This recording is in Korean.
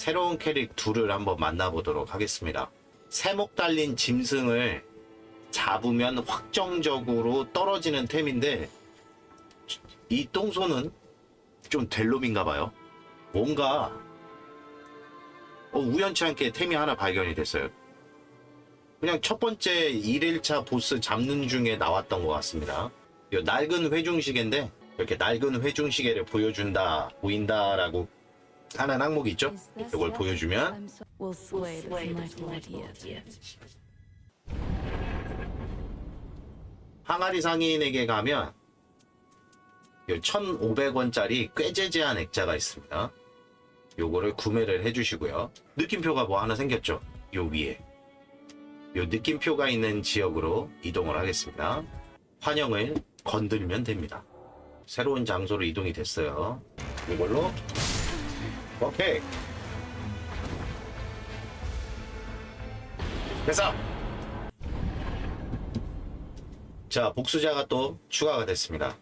새로운 캐릭 둘을 한번 만나보도록 하겠습니다. 세목 달린 짐승을 잡으면 확정적으로 떨어지는 템인데 이 똥손은 좀될 놈인가 봐요. 뭔가 어, 우연치 않게 템이 하나 발견이 됐어요. 그냥 첫 번째 1일차 보스 잡는 중에 나왔던 것 같습니다. 이 낡은 회중시계인데 이렇게 낡은 회중시계를 보여준다, 보인다라고 하는 항목이 있죠? 이걸 보여주면 slay this. 항아리 상인에게 가면 1,500원짜리 꾀재재한 액자가 있습니다. 요거를 구매를 해주시고요. 느낌표가 뭐 하나 생겼죠? 요 위에. 요 느낌표가 있는 지역으로 이동을 하겠습니다. 환영을 건들면 됩니다. 새로운 장소로 이동이 됐어요. 이걸로 오케이. 됐어. 자, 복수자가 또 추가가 됐습니다.